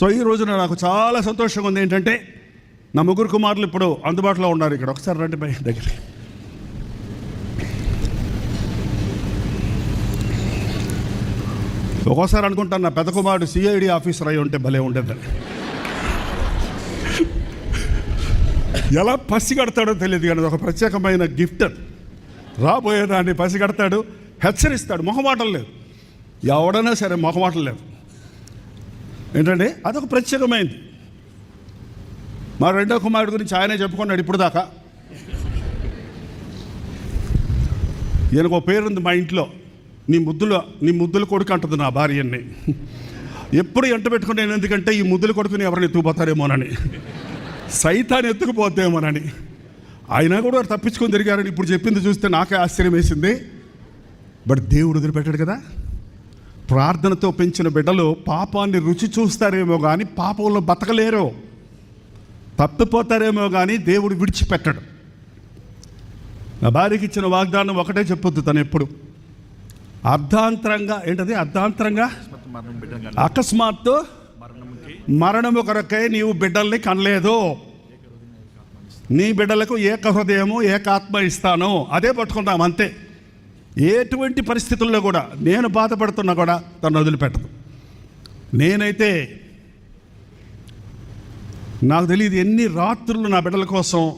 So ఈ రోజున నాకు చాలా సంతోషంగా ఉంది ఏంటంటే నా ముగ్గురు కుమారులు ఇప్పుడు అందుబాటులో ఉన్నారు ఇక్కడ. ఒకసారి రండి పై దగ్గర ఒక్కోసారి అనుకుంటాను నా పెద్ద కుమారుడు సిఐడి ఆఫీసర్ అయి ఉంటే భలే ఉండేదని ఎలా పసిగడతాడో తెలియదు కానీ ఒక ప్రత్యేకమైన గిఫ్ట్. రాబోయేదాన్ని రాబోయే దాన్ని పసిగడతాడు హెచ్చరిస్తాడు మొహమాటం లేదు. ఎవడైనా సరే మొహమాటం లేదు. ఏంటంటే అదొక ప్రత్యేకమైంది. మా రెండో కుమారుడు గురించి ఆయనే చెప్పుకున్నాడు ఇప్పుడు దాకా ఈయనకు ఒక పేరుంది మా ఇంట్లో. నీ ముద్దులో నీ ముద్దుల కొడుకు అంటుంది నా భార్యని. ఎప్పుడు ఎంట పెట్టుకున్నాను ఎందుకంటే ఈ ముద్దుల కొడుకుని ఎవరిని ఎత్తుకుపోతారేమోనని. సైతాన్ని ఎత్తుకుపోతేమోనని అయినా కూడా తప్పించుకొని తిరిగారని ఇప్పుడు చెప్పింది చూస్తే నాకే ఆశ్చర్యం వేసింది. బట్ దేవుడు వదిలిపెట్టాడు కదా. ప్రార్థనతో పెంచిన బిడ్డలు పాపాన్ని రుచి చూస్తారేమో కానీ పాపంలో బతకలేరు. తప్పిపోతారేమో కానీ దేవుడు విడిచిపెట్టడు. నా భార్యకి ఇచ్చిన వాగ్దానం ఒకటే చెప్పొద్దు తను ఎప్పుడు. అర్ధాంతరంగా ఏంటది? అర్ధాంతరంగా? అకస్మాత్తు మరణము కొరకై నీవు బిడ్డల్ని కనలేదు. నీ బిడ్డలకు ఏక హృదయము ఏకాత్మ ఇస్తాను. అదే పట్టుకుంటాం అంతే. ఎటువంటి పరిస్థితుల్లో కూడా నేను బాధపడుతున్నా కూడా తను వదిలిపెట్టదు. నేనైతే నాకు తెలియదు ఎన్ని రాత్రులు నా బిడ్డల కోసం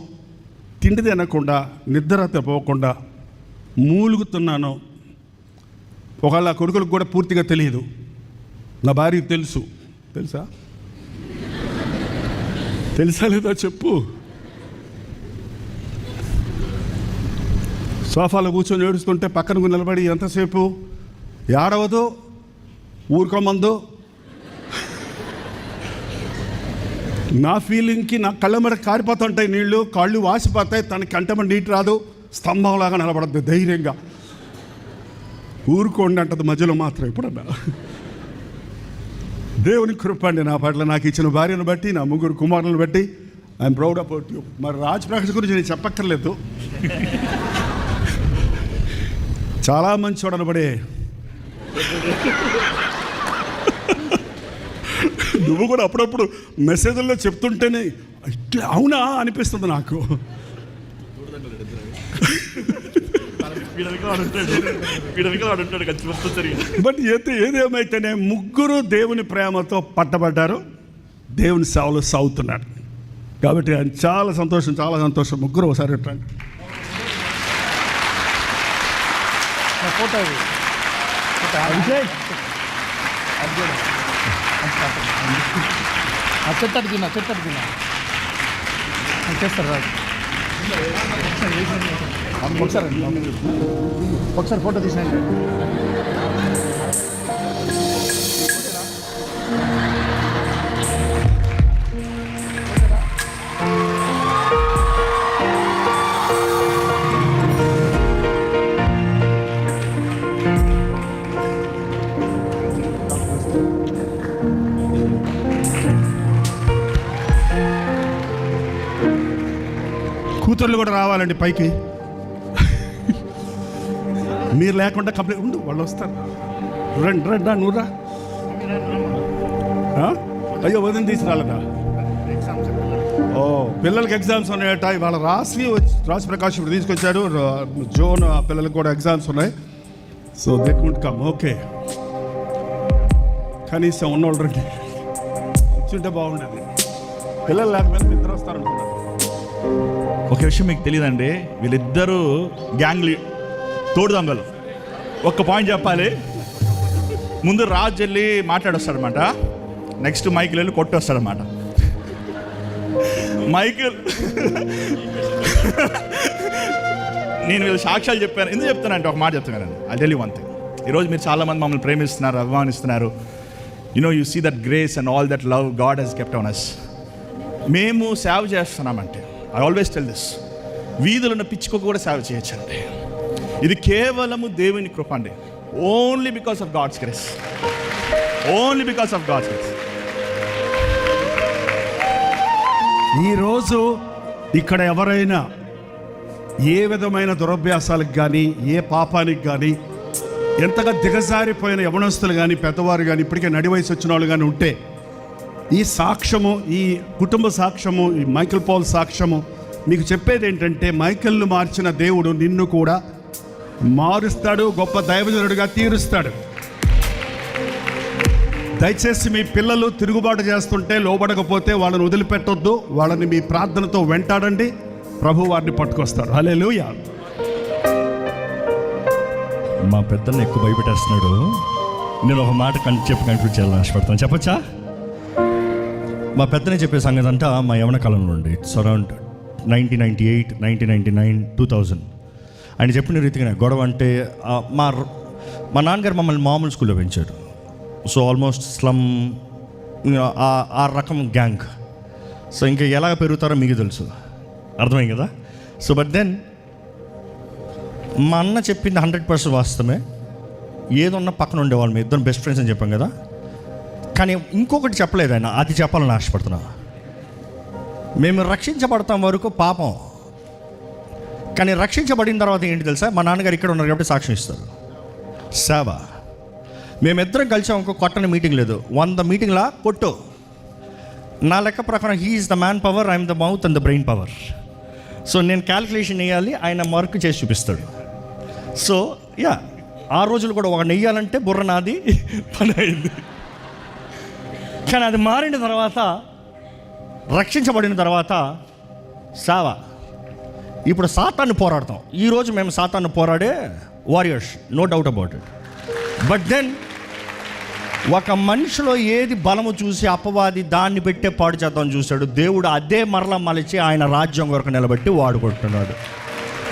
తిండి తినకుండా నిద్ర పోకుండా మూలుగుతున్నాను. ఒకవేళ ఆ కొడుకులకు కూడా పూర్తిగా తెలియదు. నా భార్యకు తెలుసు. తెలుసా? తెలుసా లేదా చెప్పు? సోఫాలో కూర్చొని ఏడుస్తుంటే పక్కన నిలబడి ఎంతసేపు? ఏడవదు? ఊరుకోమందు? నా ఫీలింగ్కి నా కళ్ళ మీద కారిపోతుంటాయి నీళ్ళు కాళ్ళు వాసిపోతాయి తన కంటమ నీటి రాదు స్తంభంలాగా నిలబడద్దు ధైర్యంగా. ఊరుకోండి అంటది మధ్యలో మాత్రం ఎప్పుడన్నా. దేవుని కృప అండి నా పట్ల నాకు ఇచ్చిన భార్యను బట్టి నా ముగ్గురు కుమారులను బట్టి. ఐఎమ్ ప్రౌడ్ అబౌట్ యూ మరి రాజ్ ప్రకాష్ గురించి నేను చెప్పక్కర్లేదు. చాలా మంచి అనబడే. నువ్వు కూడా అప్పుడప్పుడు మెసేజ్ల్లో చెప్తుంటేనే ఇట్లా అవునా? అనిపిస్తుంది నాకు. బట్ ఏది ఏదేమైతేనే ముగ్గురు దేవుని ప్రేమతో పట్టబడ్డారు. దేవుని సేవలు సాగుతున్నాడు కాబట్టి ఆయన చాలా సంతోషం చాలా సంతోషం. ముగ్గురు ఒకసారి రండి. ఫోటో ఇది విజయ్ చెత్తడు తిన్నా చెత్త తిన్నా. చేస్తారు రాదు ఒకసారి ఒకసారి ఫోటో తీసినాయి కూతుర్లు కూడా రావాలండి పైకి. మీరు లేకుండా కంప్లీట్ ఉండు వాళ్ళు వస్తారు. రండి రండి రా, నువ్వు రా. అయ్యో వదిన తీసుకురాలరా ఓ పిల్లలకి ఎగ్జామ్స్ ఉన్నాయట ఇవాళ రాసి వచ్చి రాసి ప్రకాష్ ఇప్పుడు తీసుకొచ్చాడు. జోన్ పిల్లలకు పిల్లలకి కూడా ఎగ్జామ్స్ ఉన్నాయి. So they can't come okay. కనీసం ఉన్నోళ్ళు రండి. కూర్చుంటే బాగుండేది. పిల్లలు లేకపోతే నిద్ర వస్తారనుకున్నాను. ఒక విషయం మీకు తెలియదండి వీళ్ళిద్దరూ గ్యాంగ్ లీ తోడు దొంగలు. ఒక్క పాయింట్ చెప్పాలి. ముందు రాజు వెళ్ళి మాట్లాడొస్తాడనమాట నెక్స్ట్ మైకిల్ వెళ్ళి కొట్టొస్తాడనమాట మైకిల్ నేను వీళ్ళు సాక్ష్యాలు చెప్పాను. ఎందుకు చెప్తానంటే ఒక మాట చెప్తున్నానండి అది తెలియ వన్ థింగ్ ఈరోజు మీరు చాలామంది మమ్మల్ని ప్రేమిస్తున్నారు అభిమానిస్తున్నారు you know you see that grace and all that love God he's kept on us మేము సేవ చేస్తున్నామంటే ఐ ఆల్వేస్ టెల్ దిస్ వీధులను పిచ్చుకోకు కూడా సేవ చేయొచ్చండి. ఇది కేవలము దేవుని కృప అండి. Only because of God's grace only because of God's grace ఈరోజు ఇక్కడ ఎవరైనా ఏ విధమైన దురభ్యాసాలకు కానీ ఏ పాపానికి కానీ ఎంతగా దిగజారిపోయిన యవనస్తులు కానీ పెద్దవారు కానీ ఇప్పటికే నడి వయసు వచ్చిన వాళ్ళు కానీ ఉంటే ఈ సాక్ష్యము ఈ కుటుంబ సాక్ష్యము ఈ మైకిల్ పాల్ సాక్ష్యము మీకు చెప్పేది ఏంటంటే మైకిల్ను మార్చిన దేవుడు నిన్ను కూడా మారుస్తాడు గొప్ప దైవజనుడిగా తీరుస్తాడు. దయచేసి మీ పిల్లలు తిరుగుబాటు చేస్తుంటే లోబడకపోతే వాళ్ళని వదిలిపెట్టొద్దు వాళ్ళని మీ ప్రార్థనతో వెంటాడండి ప్రభు వారిని పట్టుకొస్తారు. హలే మా పెద్దలను ఎక్కువ భయపెట్టేస్తున్నాడు. నేను ఒక మాట కన్ చెప్పి కంక్లూడ్ చేయాలని ఆశపడతాను. చెప్పచ్చా? మా పెద్దనే చెప్పే సంగతి అంతా మా యవన కాలంలో ఉండే it's around nineteen ninety eight nineteen ninety nine two thousand ఆయన చెప్పిన రీతిగానే గొడవ అంటే మా మా నాన్నగారు మమ్మల్ని మామూలు స్కూల్లో పెంచాడు సో ఆల్మోస్ట్ స్లమ్ ఆ రకం గ్యాంగ్ సో ఇంకా ఎలా పెరుగుతారో మీకు తెలుసు. అర్థమైంది కదా? సో బట్ దెన్ మా అన్న చెప్పింది హండ్రెడ్ పర్సెంట్ వాస్తవమే. ఏదున్నా పక్కన ఉండేవాళ్ళు మీ ఇద్దరు బెస్ట్ ఫ్రెండ్స్ అని చెప్పాం కదా? కానీ ఇంకొకటి చెప్పలేదు ఆయన. అది చెప్పాలని ఆశపడుతున్నా. మేము రక్షించబడతాం వరకు పాపం. కానీ రక్షించబడిన తర్వాత ఏంటి తెలుసా? మా నాన్నగారు ఇక్కడ ఉన్నారు కాబట్టి సాక్ష్యం ఇస్తారు. సేవ. మేమిద్దరం కలిసాం ఇంకో కొట్టని మీటింగ్ లేదు. వంద మీటింగ్లా కొట్టు. నా లెక్క ప్రకారం he's the man power I'm the mouth and the brain power so నేను క్యాల్కులేషన్ వేయాలి ఆయన మార్క్ చేసి చూపిస్తాడు. సో యా ఆ రోజులు కూడా ఒక నెయ్యాలంటే బుర్ర నాది పని అయింది. కానీ అది మారిన తర్వాత రక్షించబడిన తర్వాత సేవ. ఇప్పుడు సాతాన్ని పోరాడతాం. ఈరోజు మేము సాతాన్ని పోరాడే warriors no doubt about it but then ఒక మనిషిలో ఏది బలము చూసి అపవాది దాన్ని పెట్టే పాడు చేద్దాం చూశాడు. దేవుడు అదే మరల మలిచి ఆయన రాజ్యం కొరకు నిలబెట్టి వాడుకుంటున్నాడు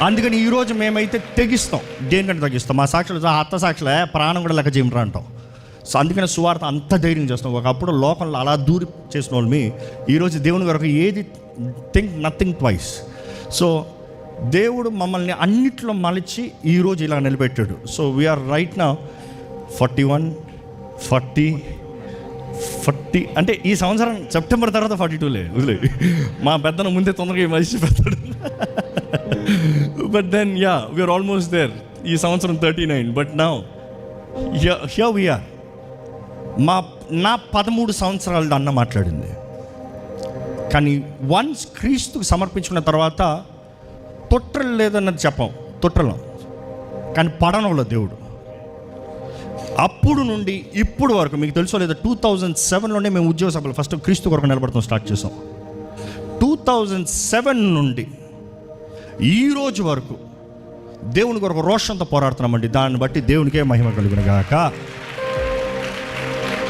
అందుకని ఈరోజు మేమైతే తెగిస్తాం. దేనికంటే తగ్గిస్తాం? మా సాక్షులు అత్త సాక్షులే ప్రాణం కూడా లెక్క చేయమంటాం అంటాం. అందుకని సువార్త అంత ధైర్యం చేస్తాం ఒకప్పుడు లోకంలో అలా దూరి చేసిన వాళ్ళమి. ఈరోజు దేవుని కొరకు ఏది థింక్ నథింగ్ ట్వైస్ సో దేవుడు మమ్మల్ని అన్నిట్లో మలిచి ఈరోజు ఇలా నిలబెట్టాడు. సో వీఆర్ రైట్ నా ఫార్టీ వన్ ఫార్టీ ఫార్టీ అంటే ఈ సంవత్సరం సెప్టెంబర్ తర్వాత ఫార్టీ టూలే వదిలే. మా పెద్దను ముందే తొందరగా ఈ మనిషి పెద్దాడు but then ya we're almost there ఈ సంవత్సరం థర్టీ నైన్ బట్ నా హియర్ వీఆర్ మా నా పదమూడు సంవత్సరాలు అన్న మాట్లాడింది. కానీ వన్స్ క్రీస్తుకు సమర్పించుకున్న తర్వాత తొట్రలు లేదన్నది చెప్పం తొట్టలం కానీ పడనంలో దేవుడు. అప్పుడు నుండి ఇప్పుడు వరకు మీకు తెలుసో లేదా టూ థౌజండ్ సెవెన్లోనే మేము ఉద్యోగ సభలు ఫస్ట్ క్రీస్తు కొరకు నిలబడతాం స్టార్ట్ చేసాం. టూ థౌజండ్ సెవెన్ నుండి ఈరోజు వరకు దేవుని కొరకు రోషంతో పోరాడుతున్నామండి. దాన్ని బట్టి దేవునికే మహిమ కలిగిన గాక